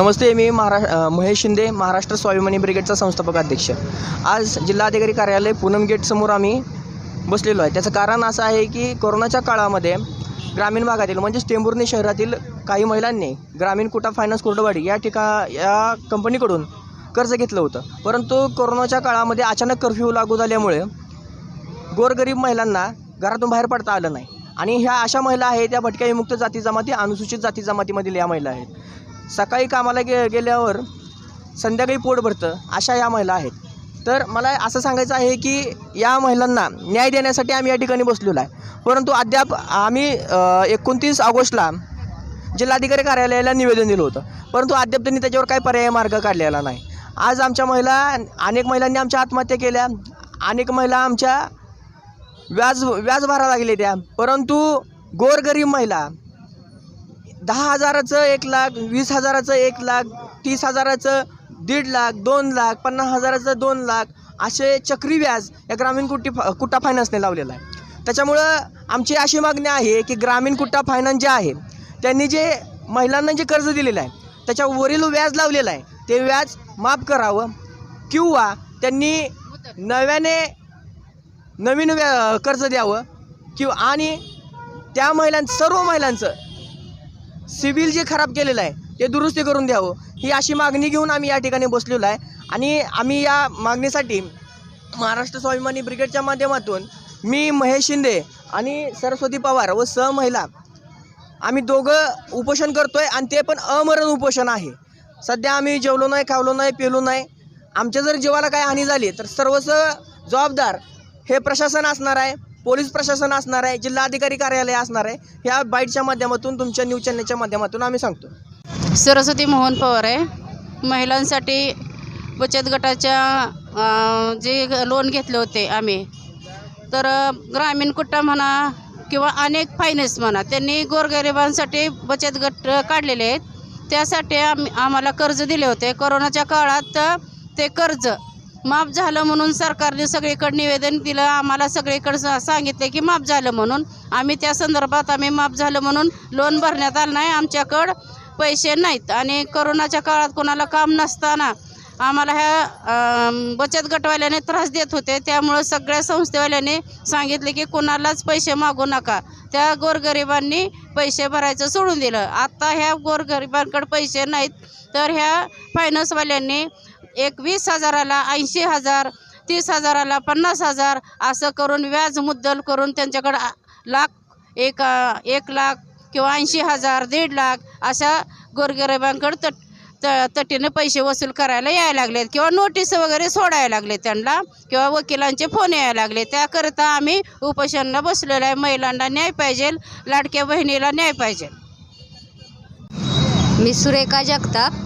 नमस्ते मी महारा महेश शिंदे महाराष्ट्र स्वाभिमानी ब्रिगेडचा संस्थापक अध्यक्ष. आज जिल्हाधिकारी कार्यालय पूनम गेटसमोर आम्ही बसलेलो आहे. त्याचं कारण असं आहे की कोरोनाच्या काळामध्ये ग्रामीण भागातील म्हणजेच टेंभुर्णी शहरातील काही महिलांनी ग्रामीण कुटा फायनान्स कुर्डवाडी या ठिका या कंपनीकडून कर्ज घेतलं होतं. परंतु कोरोनाच्या काळामध्ये अचानक कर्फ्यू लागू झाल्यामुळे गोरगरीब महिलांना घरातून बाहेर पडता आलं नाही. आणि ह्या अशा महिला आहेत त्या भटक्या विमुक्त जाती जमाती अनुसूचित जाती जमातीमधील या महिला आहेत. सकाळी कामाला गे गेल्यावर संध्याकाळी पोट भरतं अशा या महिला आहेत. तर मला असं सांगायचं आहे की या महिलांना न्याय देण्यासाठी आम्ही या ठिकाणी बसलेलो आहे. परंतु अद्याप आम्ही एकोणतीस ऑगस्टला जिल्हाधिकारी कार्यालयाला निवेदन दिलं होतं. परंतु अद्याप त्यांनी त्याच्यावर काही पर्याय मार्ग काढलेला नाही. आज आमच्या महिला अनेक महिलांनी आमच्या आत्महत्या केल्या. अनेक महिला आमच्या व्याज व्याज भरावं लागले त्या. परंतु गोरगरीब महिला दहा हजाराचं एक लाख वीस हजाराचं एक लाख तीस हजाराचं दीड लाख दोन लाख पन्नास हजाराचं दोन लाख असे चक्री व्याज या ग्रामीण कुट्टी फा कुट्टा फायनान्सने लावलेलं आहे. त्याच्यामुळं आमची अशी मागणी आहे की ग्रामीण कुट्टा फायनान्स जे आहे त्यांनी जे महिलांना जे कर्ज दिलेलं आहे त्याच्यावरील व्याज लावलेलं आहे ते व्याज माफ करावं किंवा त्यांनी नव्याने नवीन व्या कर्ज द्यावं किंवा आणि त्या महिलां सर्व महिलांचं सिव्हिल जे खराब केलेलं आहे ते दुरुस्ती करून द्यावं. ही अशी मागणी घेऊन आम्ही या ठिकाणी बसलेलो आहे. आणि आम्ही या मागणीसाठी महाराष्ट्र स्वाभिमानी ब्रिगेडच्या माध्यमातून मी महेश शिंदे आणि सरस्वती पवार व सह महिला आम्ही दोघं उपोषण करतोय आणि ते पण अमरण उपोषण आहे. सध्या आम्ही जेवलो नाही खावलो नाही पिलो नाही. आमच्या जर जीवाला काय हानी झाली तर सर्वस्व जबाबदार हे प्रशासन असणार आहे. पोलीस प्रशासन असणार आहे जिल्हाधिकारी कार्यालय असणार आहे ह्या बाईटच्या माध्यमातून तुमच्या न्यूज चॅनलच्या माध्यमातून आम्ही सांगतो. सरस्वती मोहन पवार आहे. महिलांसाठी बचत गटाच्या जे लोन घेतले होते आम्ही तर ग्रामीण कुट्टा म्हणा किंवा अनेक फायनान्स म्हणा त्यांनी गोरगरिबांसाठी बचत गट काढलेले आहेत. त्यासाठी आम आम्हाला कर्ज दिले होते. कोरोनाच्या काळात ते कर्ज माफ झालं म्हणून सरकारने सगळीकडे निवेदन दिलं. आम्हाला सगळीकडे सा- सांगितले की माफ झालं म्हणून. आम्ही त्या संदर्भात आम्ही माफ झालं म्हणून लोन भरण्यात आलं नाही. आमच्याकडं पैसे नाहीत आणि करोनाच्या काळात कोणाला काम नसताना आम्हाला ह्या बचत गटवाल्याने त्रास देत होते. त्यामुळं सगळ्या संस्थेवाल्याने सांगितले की कोणालाच पैसे मागू नका. त्या गोरगरिबांनी पैसे भरायचं सोडून दिलं. आत्ता ह्या गोरगरिबांकडे पैसे नाहीत. तर ह्या फायनान्सवाल्यांनी एक वीस हजाराला ऐंशी हजार तीस हजाराला पन्नास हजार असं करून व्याज मुद्दल करून त्यांच्याकडं लाख एक एक लाख किंवा ऐंशी हजार दीड लाख अशा गोरगरिबांकडं तट त तटीनं पैसे वसूल करायला यायला लागलेत किंवा नोटीस वगैरे सोडायला लागले त्यांना किंवा वकिलांचे फोन यायला लागले. त्याकरिता आम्ही उपोषणाला बसलेलो आहे. महिलांना न्याय पाहिजे लाडक्या बहिणीला न्याय पाहिजे. मी सुरेखा जगताप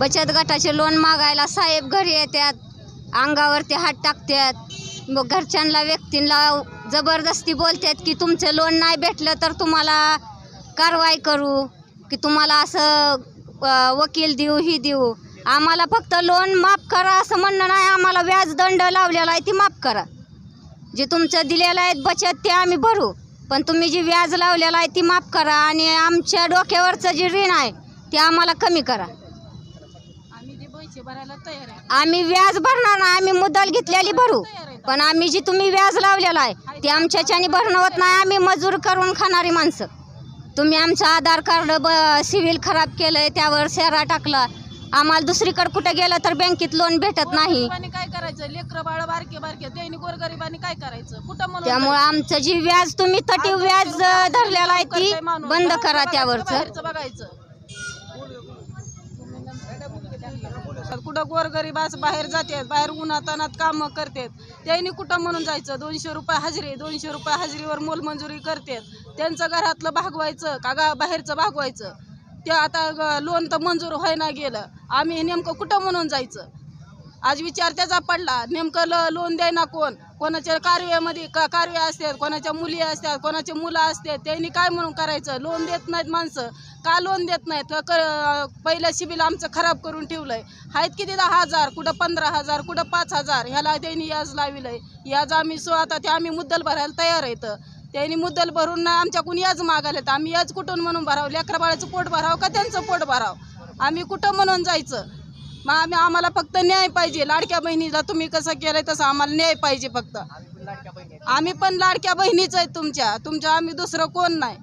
बचत गटाचे लोन मागायला साहेब घरी येतात अंगावरती हात टाकतात मग घरच्यांना व्यक्तींना जबरदस्ती बोलतात की तुमचं लोन नाही भेटलं तर तुम्हाला कारवाई करू की तुम्हाला असं वकील देऊ ही देऊ. आम्हाला फक्त लोन माफ करा असं म्हणणं नाही आम्हाला व्याजदंड लावलेला आहे ती माफ करा. जे तुमचं दिलेलं आहे बचत ते आम्ही भरू पण तुम्ही जी व्याज लावलेलं आहे ती माफ करा आणि आमच्या डोक्यावरचं जे ऋण आहे ते आम्हाला कमी करा. पैसे भरायला तयार आहे. आम्ही व्याज भरणार नाही आम्ही मुद्दल घेतलेली भरू. पण आम्ही जी तुम्ही व्याज लावलेलं आहे ते आमच्याच्याने भरणं होत नाही आम्ही मजूर करून खाणारी माणसं. तुम्ही आमचं आधार कार्ड ब सिव्हिल खराब केलंय त्यावर शेरा टाकला. आम्हाला दुसरीकडे कुठे गेलं तर बँकेत लोन भेटत नाही. गोरगरिबांनी काय करायचं? लेकर बाळ बारके बारके. त्यांनी गोरगरिबांनी काय करायचं? कुठं म्हणून त्यामुळे आमचं जी व्याज तुम्ही तटीव व्याज अ, धरलेलं आहे ती बंद करा त्यावरचं. बाहेरचं बघायचं कुठं गोरगरीबाच बाहेर जातात बाहेर उन्हातानात कामं करतात. त्यांनी कुठं म्हणून जायचं? दोनशे रुपये हजेरी दोनशे रुपये हजेरीवर मोलमजुरी करतात. त्यांचं घरातलं भागवायचं का गा बाहेरचं भागवायचं? ते आता लोन तर मंजूर व्हायना गेलं. आम्ही नेमकं कुठं म्हणून जायचं? आज विचार त्याचा पडला. नेमकं ल लोन द्यायना कोण? कोणाच्या कारव्यामध्ये का कारवे असतात कोणाच्या मुली असतात कोणाचे मुलं असतात त्यांनी काय म्हणून करायचं? लोन देत नाहीत माणसं. का लोन देत नाहीत? क पहिलं शिबिल आमचं खराब करून ठेवलंय. आहेत किती दहा हजार? कुठं पंधरा हजार? कुठं पाच हजार? ह्याला त्यांनी याज लाविलंय. याज आम्ही सो आता ते आम्ही मुद्दल भरायला तयार आहेत. त्यांनी मुद्दल भरून नाही आमच्याकडून याज मागायला आम्ही याज कुठून म्हणून भरावं? लेकरा बाळाचं पोट भरावं का त्यांचं पोट भरावं? आम्ही कुठं म्हणून जायचं? मग आम्ही आम्हाला फक्त न्याय पाहिजे. लाडक्या बहिणीला तुम्ही कसं केलंय तसं आम्हाला न्याय पाहिजे फक्त. आम्ही पण लाडक्या बहिणीच आहे तुमच्या. तुमच्या आम्ही दुसरं कोण नाही.